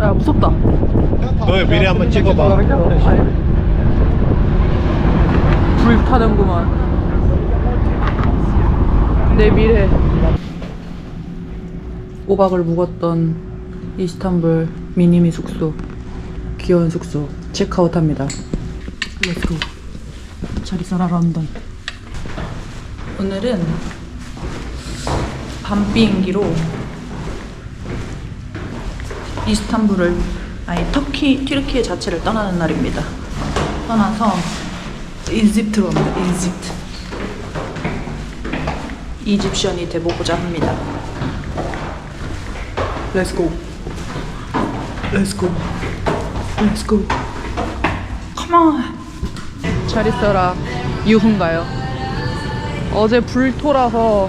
야 무섭다. 너 미리 한번 찍어봐. 불 타는구만. 내 미래. 오박을 묵었던 이스탄불 미니미 숙소. 귀여운 숙소. 체크아웃합니다. 렛츠고. 잘 있어라 런던. 오늘은 밤 비행기로 이스탄불을 아니 터키 튀르키예 자체를 떠나는 날입니다. 떠나서 이집트로 갑니다. 이집트. 이집션이 돼보고자 합니다. 렛츠고. 렛츠고. 렛츠고. 컴온. 잘 있어라. 유훈가요. 어제 불토라서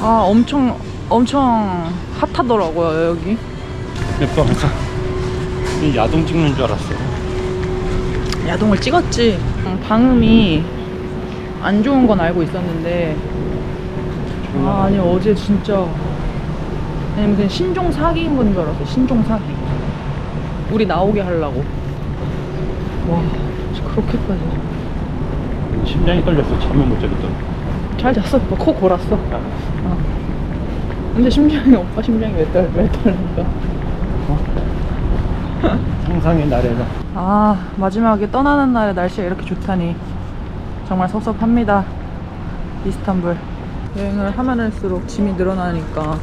아 엄청 엄청 핫하더라고요 여기. 예뻐. 이 야동 찍는 줄 알았어. 야동을 찍었지. 음, 방음이 안 좋은 건 알고 있었는데 아 아니 어제 진짜 아니 무슨 신종 사기인 건 줄 알았어. 신종 사기. 우리 나오게 하려고. 와 진짜 그렇게까지. 심장이 떨렸어. 잠을 못 자겠더라. 잘 잤어. 코 골았어. 어. 근데 심장이 오빠 심장이 왜 떨, 왜 떨릴까? 상상의 나래가. 아 마지막에 떠나는 날에 날씨가 이렇게 좋다니. 정말 섭섭합니다. 이스탄불. 여행을 하면 할수록 짐이 늘어나니까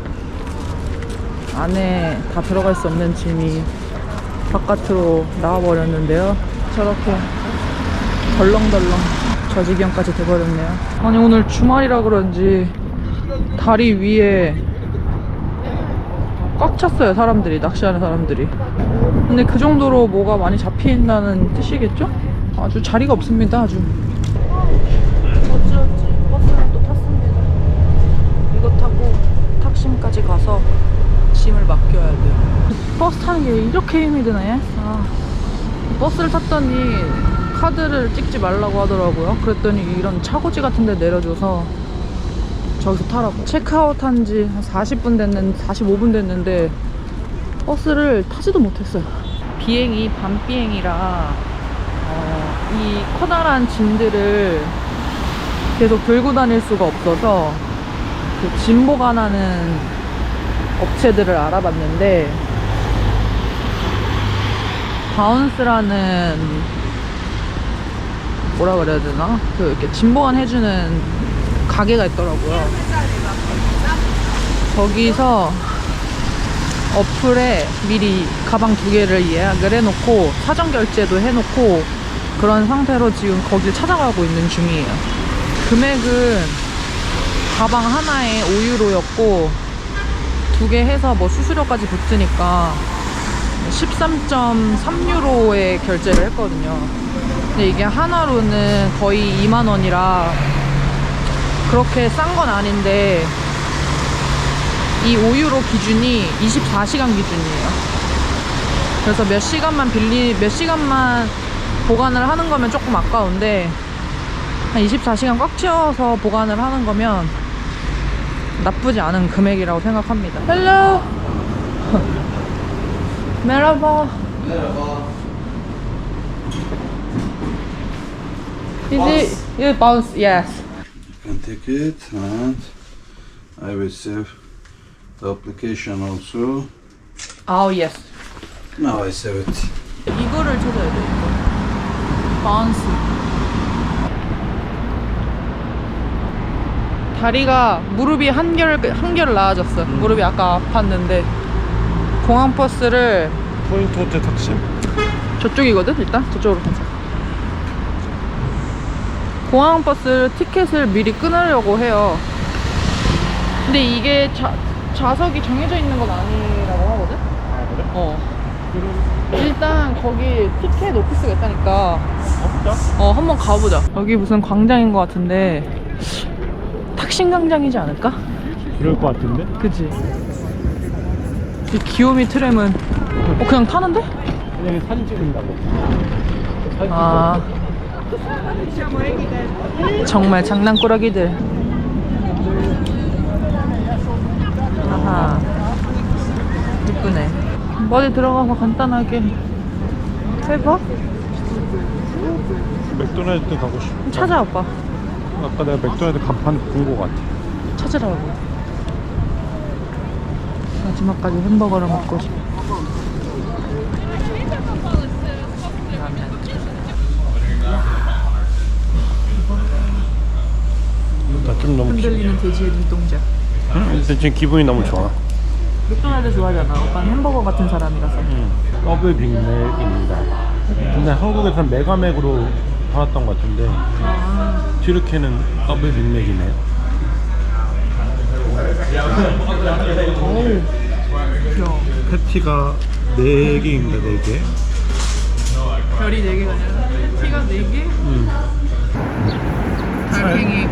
안에 다 들어갈 수 없는 짐이 바깥으로 나와버렸는데요. 저렇게 덜렁덜렁 저 지경까지 돼버렸네요. 아니 오늘 주말이라 그런지 다리 위에 꽉 찼어요 사람들이 낚시하는 사람들이. 근데 그 정도로 뭐가 많이 잡힌다는 뜻이겠죠? 아주 자리가 없습니다 아주. 어찌어찌 버스를 또 탔습니다 이거 타고 탁심까지 가서 짐을 맡겨야 돼요 버스 타는 게 이렇게 힘이 드네. 아, 버스를 탔더니 카드를 찍지 말라고 하더라고요. 그랬더니 이런 차고지 같은 데 내려줘서 저기서 타라고. 체크아웃 한지 40분 됐는데 45분 됐는데 버스를 타지도 못했어요. 비행이 밤 비행이라 어, 이 커다란 짐들을 계속 들고 다닐 수가 없어서 그 짐 보관하는 업체들을 알아봤는데 바운스라는 뭐라 그래야 되나? 그 이렇게 짐 보관해주는 가게가 있더라고요. 거기서 어플에 미리 가방 두 개를 예약을 해놓고 사전 결제도 해놓고 그런 상태로 지금 거길 찾아가고 있는 중이에요. 금액은 가방 하나에 5유로였고 두 개 해서 뭐 수수료까지 붙으니까 13.3유로에 결제를 했거든요. 근데 이게 하나로는 거의 2만 원이라 그렇게 싼 건 아닌데 이 5유로 기준이 24시간 기준이에요. 그래서 몇 시간만 빌리 몇 시간만 보관을 하는 거면 조금 아까운데 한 24시간 꽉 채워서 보관을 하는 거면 나쁘지 않은 금액이라고 생각합니다. 헬로. 메라바. Is it you bounce? Yes. Can take it and I will save the application also. Oh yes. Now I save it. 이거를 찾아야 돼. 이거. 바운스. 다리가 무릎이 한결 한결 나아졌어. 무릎이 아까 아팠는데 공항 버스를 포인트 호텔 탁심. 저쪽이거든 일단 저쪽으로 가자. 공항 버스 티켓을 미리 끊으려고 해요. 근데 이게 좌, 좌석이 정해져 있는 건 아니라고 하거든. 아 그래? 어. 일단 거기 티켓 오피스가 있다니까 없다? 어 한번 가보자 여기 무슨 광장인 것 같은데 탁신 광장이지 않을까? 그럴 것 같은데? 그치 이 귀요미 트램은 어 그냥 타는데? 그냥 사진 찍는다고. 사진 아 정말 장난꾸러기들 아하 이쁘네 어디 들어가서 간단하게 해봐? 맥도날드 가고 싶어. 찾아와봐. 아까 내가 맥도날드 간판 본거 같아. 찾으라고. 마지막까지 햄버거를 먹고 싶어. 나 좀 너무 기... 흔들리는 돼지의 눈동자. 응? 근데 지금 기분이 너무 좋아. 맥도날드 좋아하잖아. 오빠는 햄버거 같은 사람이라서. 응. 더블 빅맥입니다. 근데 한국에서는 메가맥으로 팔았던 것 같은데 아, 튀르키는 더블 빅맥이네요. 어우. 귀여워. 패티가 4개입니다, 4개. 별이 4개가 아니라 티가 4개? 음. 달팽이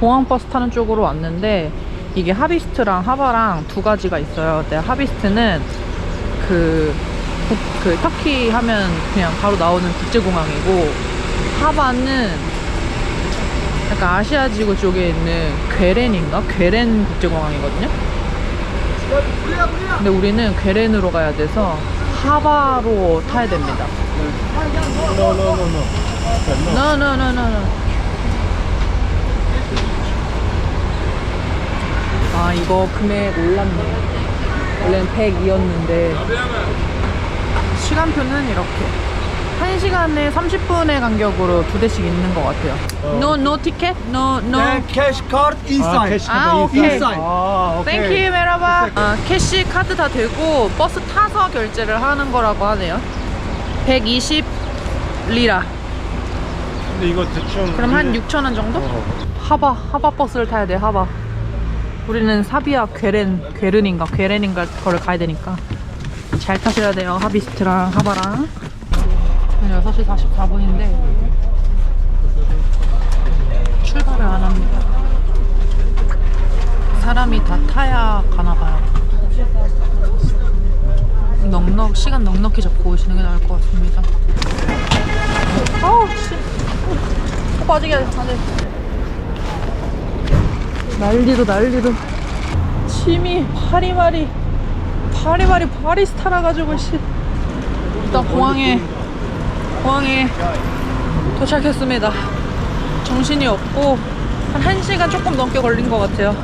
공항 버스 타는 쪽으로 왔는데 이게 하비스트랑 하바랑 두 가지가 있어요. 근데 하비스트는 그, 국- 그 터키 하면 그냥 바로 나오는 국제공항이고 하바는 약간 아시아 지구 쪽에 있는 괴렌인가? 괴렌 국제공항이거든요. 근데 우리는 괴렌으로 가야 돼서 하바로 타야 됩니다. No, no, no, no. No, no, no, no, no. 아, 이거 금액 올랐네. 원래는 100이었는데. 시간표는 이렇게. 1시간에 30분의 간격으로 두 대씩 있는 것 같아요. No, no ticket? No, no. The cash card inside. 캐시 아, 오케이. 인사이드. 아, 오케이. 땡큐 메라바. 아, 캐시 카드 다 되고 버스 타서 결제를 하는 거라고 하네요. 120 리라. 근데 이거 대충 그럼 한 우리- 6천 원 정도? 어. 하바 하바 버스를 타야 돼 하바. 우리는 사비아 괴렌 괴른인가? 괴렌인가 거를 가야 되니까. 잘 타셔야 돼요 하비스트랑 하바랑. 6시 44분인데 출발을 안 합니다. 사람이 다 타야 가나 봐요. 넉넉 시간 넉넉히 잡고 오시는 게 나을 것 같습니다. 아우 씨. 어, 빠지게 안돼. 난리도 난리도 침이 파리마리. 파리마리 바리스타라 가지고 씨. 일단 공항에 공항에 도착했습니다. 정신이 없고 한 1시간 조금 넘게 걸린 것 같아요.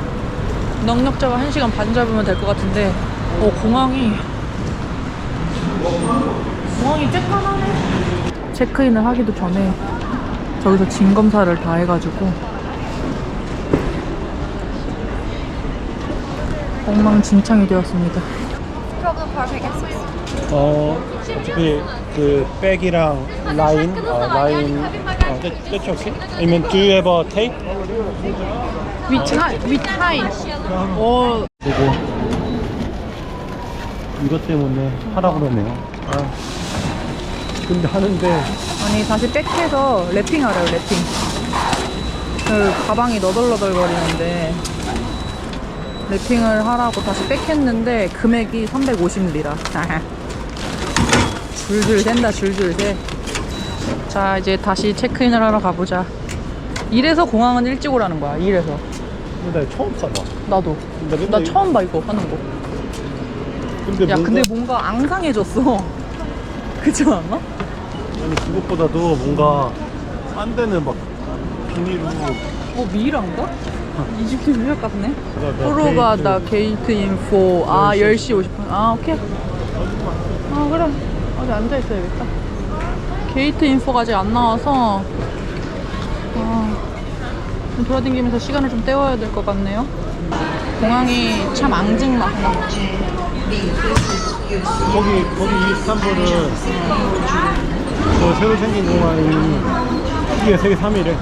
넉넉 잡아 1시간 반 잡으면 될 것 같은데 어 공항이. 공항이 쬐깐하네. 체크인을 하기도 전에 저기서 짐 검사를 다 해가지고 엉망진창이 되었습니다. 어, 어차피 그 백이랑 라인, 어, 라인, 어, that, that's okay. 아니면 do you have a tape? 위타이, 위타이. 어, 그리고 이것 때문에 하라고 그러네요. 아, 근데 하는데 아니 다시 백해서 랩핑하래요, 랩핑. 그 가방이 너덜너덜 거리는데 랩핑을 하라고 다시 백했는데 금액이 350리라. 줄줄 샌다, 줄줄 새. 자, 이제 다시 체크인을 하러 가보자. 이래서 공항은 일찍 오라는 거야, 이래서. 근데 나 처음 써봐. 나도. 근데 나 처음 봐, 이거 하는 거. 근데 야, 뭔가, 근데 뭔가 앙상해졌어. 그렇지 않아? 아니 그것보다도 뭔가 딴 데는 막 비닐로 어, 미란가? 이집트 유학 같네. 그러다 프로가다 게이트 인포. 아, 10시 50분. 아, 오케이. 아, 그래. 어디 앉아 있어야겠다. 게이트 인포가 아직 안 나와서. 아, 좀 돌아다니면서 시간을 좀 때워야 될 것 같네요. 공항이 참 앙증맞다. 거기 거기 이스탄불은 저 새로 생긴 공항이 이게 세계 3위래.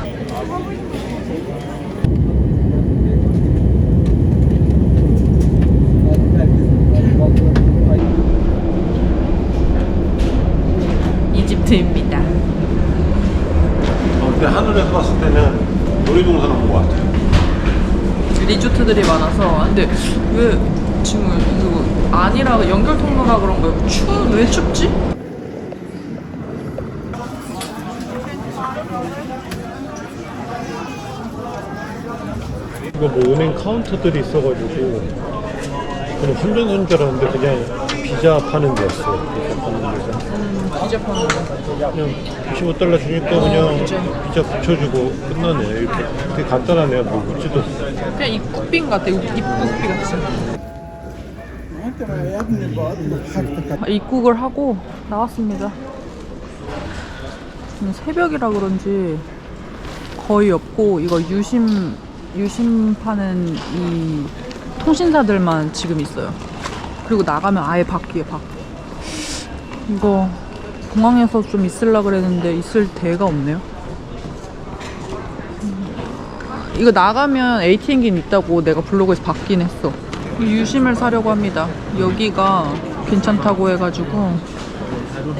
이집트입니다. 어, 근데 하늘에서 봤을 때는 놀이동산 온것 같아. 리조트들이 많아서 근데 왜 지금 이거 아니라 연결 통로라 그런 거예요? 추, 왜 춥지? 이거 뭐 은행 카운터들이 있어가지고 그냥 있는 줄 알았는데 그냥 피자 파는 데였어요. 피자 파는 데서. 피자 파는 거. 그냥 25달러 주니까 그냥 피자 붙여주고 끝나네. 이렇게 되게 간단하네요. 뭐 묻지도. 그냥 입국빈 같아. 입- 입국비 같이. 아, 입국을 하고 나왔습니다. 새벽이라 그런지 거의 없고 이거 유심 유심 파는 이 통신사들만 지금 있어요. 그리고 나가면 아예 밖이에요, 밖. 이거 공항에서 좀 있으려 그랬는데 있을 데가 없네요. 이거 나가면 ATM기는 있다고 내가 블로그에서 봤긴 했어. 이 유심을 사려고 합니다. 여기가 괜찮다고 해가지고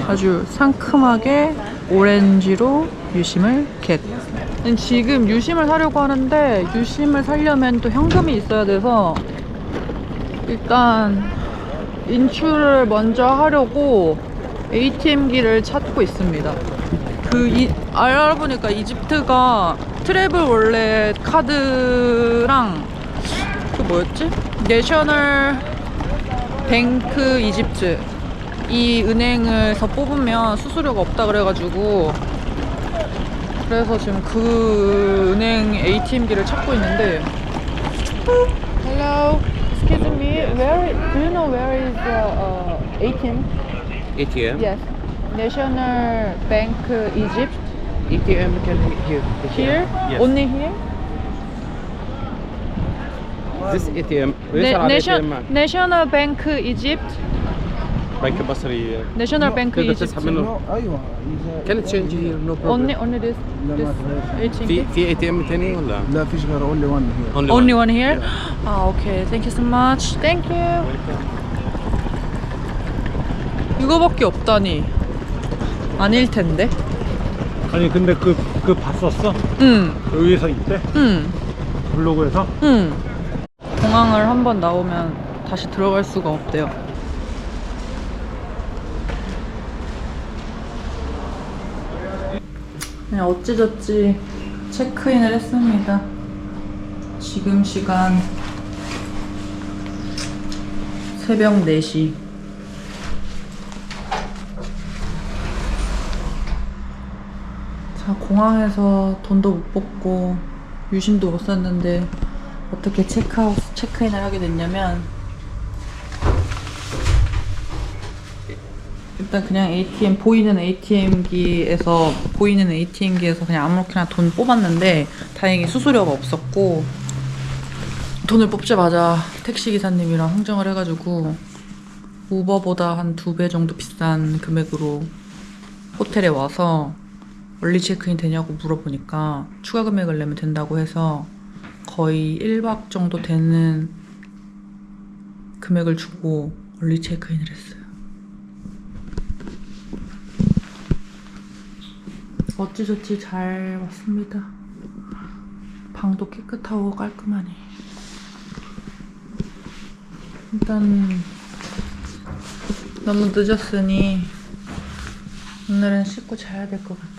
아주 상큼하게 오렌지로 유심을 겟. 지금 유심을 사려고 하는데 유심을 사려면 또 현금이 있어야 돼서 일단 인출을 먼저 하려고 ATM기를 찾고 있습니다. 그 이, 알아보니까 이집트가 트래블 월렛 카드랑 그 뭐였지? 내셔널 뱅크 이집트 이 은행에서 뽑으면 수수료가 없다 그래가지고 그래서 지금 그 은행 ATM기를 찾고 있는데 Hello, excuse me, where do you know where is the uh, ATM? ATM? Yes, National Bank Egypt. ATM can be here. Here? Yes. Only here? This ATM. Na- Nation- National Bank Egypt. بنك مصري National Bank تقدر Egypt. تسحب منه ايوه كان تشينج هير نو Only بروبلم only this, لا this ما ATM. في في اي تي ام ثاني ولا؟ لا فيش غير اونلي وان هير Only one here? Ah, okay. Thank you so much. Thank you. 이거밖에 없다니. 아닐 텐데. 아니 근데 그, 그 봤었어? 응, 여기서 있대? 응, 블로그에서? 응. 공항을 한 번 나오면 다시 들어갈 수가 없대요. 그냥 어찌저찌 체크인을 했습니다. 지금 시간 새벽 4시. 자, 공항에서 돈도 못 뽑고 유심도 못 샀는데 어떻게 체크아웃, 체크인을 하게 됐냐면 일단 그냥 ATM 보이는 ATM기에서 보이는 ATM기에서 그냥 아무렇게나 돈 뽑았는데 다행히 수수료가 없었고 돈을 뽑자마자 택시 기사님이랑 흥정을 해가지고 우버보다 한 두 배 정도 비싼 금액으로 호텔에 와서 얼리 체크인 되냐고 물어보니까 추가 금액을 내면 된다고 해서 거의 1박 정도 되는 금액을 주고 얼리 체크인을 했어요. 어찌저찌 잘 왔습니다. 방도 깨끗하고 깔끔하니. 일단 너무 늦었으니 오늘은 씻고 자야 될 것 같아요.